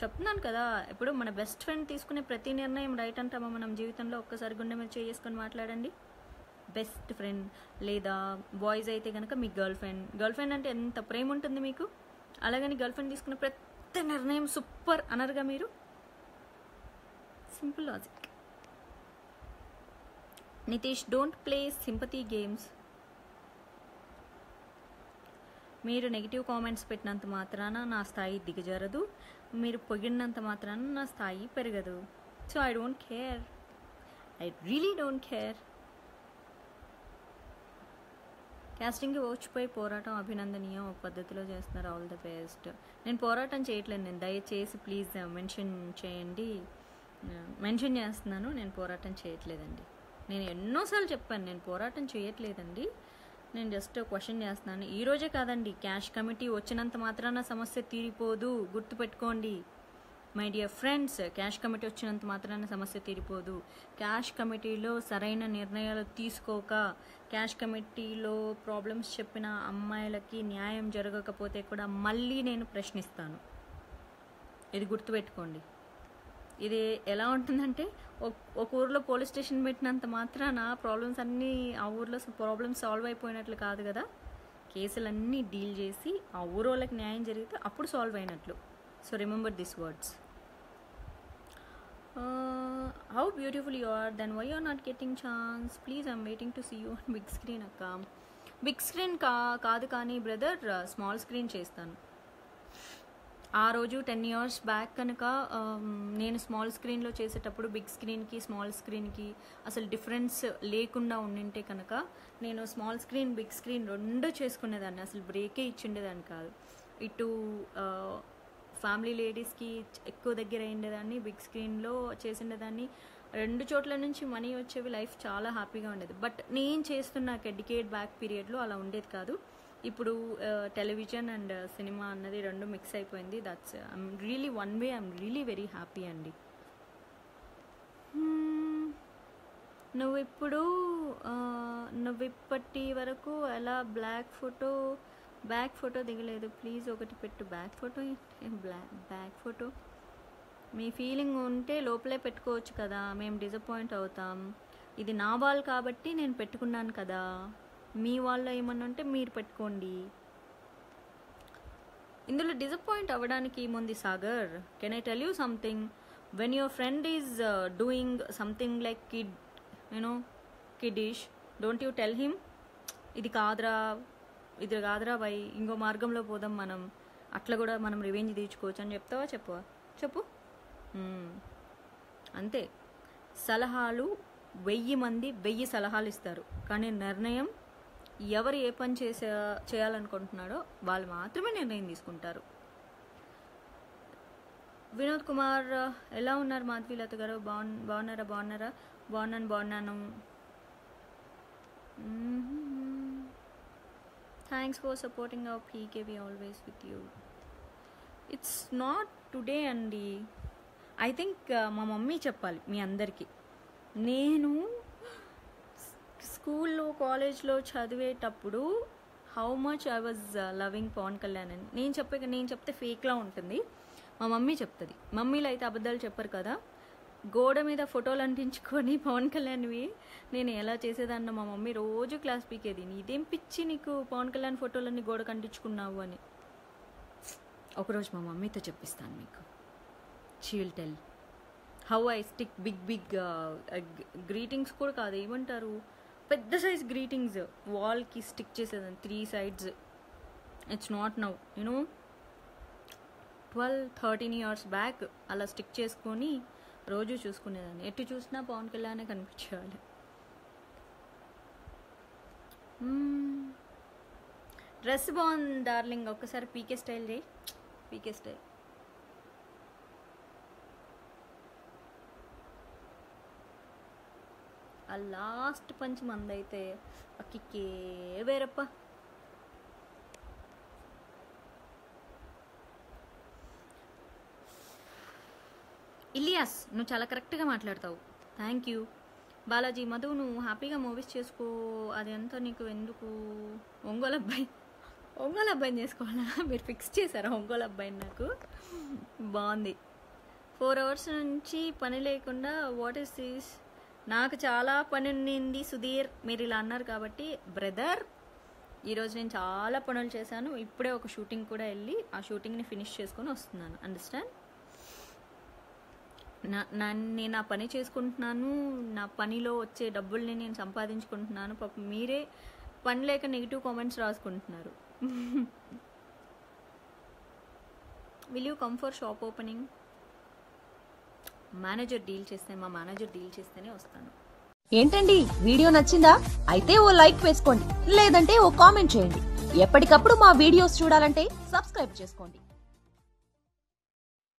చెప్తున్నాను కదా ఇప్పుడు మన బెస్ట్ ఫ్రెండ్ తీసుకునే ప్రతి నిర్ణయం రైట్ అంటామా మనం జీవితంలో? ఒక్కసారి గుండె మీద చేసుకొని మాట్లాడండి. బెస్ట్ ఫ్రెండ్ లేదా బాయ్స్ అయితే కనుక మీ గర్ల్ ఫ్రెండ్ గర్ల్ ఫ్రెండ్ అంటే ఎంత ప్రేమ ఉంటుంది మీకు? అలాగని గర్ల్ ఫ్రెండ్ తీసుకునే ప్రతి నిర్ణయం సూపర్ అనరుగా మీరు? Simple logic Nitish don't play sympathy games మీరు నెగిటివ్ కామెంట్స్ పెట్టినంత మాత్రాన నా స్థాయి దిగజారదు. మీరు పొగిడినంత మాత్రాన నా స్థాయి పెరగదు. So I don't care I really don't care క్యాస్టింగ్కి ఓచిపోయి పోరాటం అభినందనీయం. ఒక పద్ధతిలో చేస్తున్నారు. ఆల్ ద బెస్ట్ నేను పోరాటం చేయట్లేదు. నేను దయచేసి ప్లీజ్ మెన్షన్ uh, చేయండి. Uh, మెన్షన్ చేస్తున్నాను. నేను పోరాటం చేయట్లేదండి. నేను ఎన్నోసార్లు చెప్పాను. నేను పోరాటం చేయట్లేదండి. నేను జస్ట్ క్వశ్చన్ చేస్తున్నాను. ఈరోజే కాదండి క్యాష్ కమిటీ వచ్చినంత మాత్రాన సమస్య తీరిపోదు. గుర్తుపెట్టుకోండి. My dear friends cash committee వచ్చినంత మాత్రాన సమస్య తీరిపోదు. క్యాష్ కమిటీలో సరైన నిర్ణయాలు తీసుకోక క్యాష్ కమిటీలో ప్రాబ్లమ్స్ చెప్పిన అమ్మాయిలకి న్యాయం జరగకపోతే కూడా మళ్ళీ నేను ప్రశ్నిస్తాను. ఇది గుర్తుపెట్టుకోండి. ఇది ఎలా ఉంటుందంటే ఒక- ఒక ఊర్లో పోలీస్ స్టేషన్ పెట్టినంత మాత్రాన ప్రాబ్లమ్స్ అన్నీ ఆ ఊర్లో ప్రాబ్లమ్స్ సాల్వ్ అయిపోయినట్లు కాదు కదా. కేసులన్నీ డీల్ చేసి ఆ ఊరు వాళ్ళకి న్యాయం జరిగితే అప్పుడు సాల్వ్ అయినట్లు. So remember this words how beautiful you are then why are not getting chance please I'm waiting to see you on big screen అక్క. బిగ్ స్క్రీన్ కా కాదు కానీ బ్రదర్ స్మాల్ స్క్రీన్ చేస్తాను. ఆ రోజు టెన్ ఇయర్స్ బ్యాక్ కనుక um, నేను small స్క్రీన్లో చేసేటప్పుడు బిగ్ స్క్రీన్కి స్మాల్ స్క్రీన్కి అసలు డిఫరెన్స్ లేకుండా ఉండింటే కనుక నేను స్మాల్ స్క్రీన్ బిగ్ స్క్రీన్ రెండు చేసుకునేదాన్ని. అసలు బ్రేకే ఇచ్చిండేదాన్ని కాదు. ఇటు ఫ్యామిలీ లేడీస్కి ఎక్కువ దగ్గర అయ్యేదాన్ని బిగ్ స్క్రీన్లో చేసిండేదాన్ని. రెండు చోట్ల నుంచి మనీ వచ్చేవి లైఫ్ చాలా హ్యాపీగా ఉండేది. బట్ నేను చేస్తున్న డెడికేట్ బ్యాక్ పీరియడ్లో అలా ఉండేది కాదు. ఇప్పుడు టెలివిజన్ అండ్ సినిమా అన్నది రెండు మిక్స్ అయిపోయింది. That's I'm really one way I'm really very happy అండి. Hmm. నువ్వు ఇప్పుడు నువ్వు ఇప్పటి వరకు ఎలా బ్లాక్ ఫోటో బ్యాక్ ఫోటో దిగలేదు. ప్లీజ్ ఒకటి పెట్టు. Back photo black back photo మీ ఫీలింగ్ ఉంటే లోపలే పెట్టుకోవచ్చు కదా. మేము డిసప్పాయింట్ అవుతాం. ఇది నా బాల్ కాబట్టి నేను పెట్టుకున్నాను కదా. మీ వాళ్ళు ఏమన్నా ఉంటే మీరు పెట్టుకోండి. ఇందులో డిసప్పాయింట్ అవ్వడానికి ఏముంది Sagar? Can I tell you something when your friend is doing something like kid you know kiddish don't you tell him ఇది కాదురా ఇది కాదురా బై ఇంకో మార్గంలో పోదాం మనం. అట్లా కూడా మనం రివెంజ్ తీర్చుకోవచ్చు అని చెప్తావా చెప్పవా? చెప్పు. Hmm. అంతే. సలహాలు వెయ్యి మంది వెయ్యి సలహాలు ఇస్తారు. కానీ నిర్ణయం ఎవరు ఏ పని చేసే చేయాలనుకుంటున్నాడో వాళ్ళు మాత్రమే నిర్ణయం తీసుకుంటారు. వినోద్ కుమార్ ఎలా ఉన్నారు మాధవీలత గారు? బాగు బాగున్నారా బాగున్నారా బాగున్నాను బాగున్నాను thanks for supporting our PKV always with you it's not today అండి. ఐ థింక్ uh, మా మమ్మీ చెప్పాలి మీ అందరికీ. నేను స్కూల్లో కాలేజ్లో చదివేటప్పుడు how much I was loving Pawan Kalyan అని. నేను చెప్పే నేను చెప్తే ఫేక్లా ఉంటుంది. మా మమ్మీ చెప్తుంది. మమ్మీలు అయితే అబద్ధాలు చెప్పరు కదా. గోడ మీద ఫోటోలు అంటించుకొని పవన్ కళ్యాణ్వి నేను ఎలా చేసేదాన్న మా మమ్మీ రోజు క్లాస్ పీకేది. ఇదేం పిచ్చి నీకు పవన్ కళ్యాణ్ ఫోటోలన్నీ గోడకు అంటించుకున్నావు అని. ఒకరోజు మా మమ్మీతో చెప్పిస్తాను మీకు. She tell how I stick big big greetings కూడా కాదు. ఏమంటారు? పెద్ద సైజ్ గ్రీటింగ్స్ వాల్కి స్టిక్ చేసేదాన్ని three sides it's not now you know twelve thirteen years back అలా స్టిక్ చేసుకొని రోజు చూసుకునేదాన్ని. ఎటు చూసినా పవన్ కళ్యాణే కనిపించేవాళ్ళు డ్రెస్ hmm. బాగుంది డార్లింగ్ ఒక్కసారి పీకే స్టైల్ చేయి పీకే స్టైల్ ఆ లాస్ట్ పంచ్ మందైతే ఆ కిక్కే వేరప్ప. ఇలియాస్ నువ్వు చాలా కరెక్ట్గా మాట్లాడతావు. Thank you. బాలాజీ మధు నువ్వు హ్యాపీగా మూవీస్ చేసుకో. అది అంతా నీకు ఎందుకు? ఒంగోలు అబ్బాయి. ఒంగోలు అబ్బాయిని చేసుకోవాలా? మీరు ఫిక్స్ చేశారా ఒంగోలు అబ్బాయిని నాకు? బాగుంది. ఫోర్ అవర్స్ నుంచి పని లేకుండా వాట్ ఈస్ దీస్ నాకు చాలా పని ఉండింది సుధీర్. మీరు ఇలా అన్నారు కాబట్టి బ్రదర్ ఈరోజు నేను చాలా పనులు చేశాను. ఇప్పుడే ఒక షూటింగ్ కూడా వెళ్ళి ఆ షూటింగ్ని ఫినిష్ చేసుకొని వస్తున్నాను. అండర్స్టాండ్ నా నేను నా పని చేసుకుంటున్నాను. నా పనిలో వచ్చే డబ్బుల్ని నేను సంపాదించుకుంటున్నాను. పాపం మీరే పని లేక negative comments రాసుకుంటున్నారు. Will you come for shop opening manager deal చేస్తే మా మేనేజర్ డీల్ చేస్తేనే వస్తాను. ఏంటండి? వీడియో నచ్చిందా? అయితే ఓ లైక్ వేసుకోండి. లేదంటే ఓ కామెంట్ చేయండి. ఎప్పటికప్పుడు మా వీడియోస్ చూడాలంటే సబ్స్క్రైబ్ చేసుకోండి.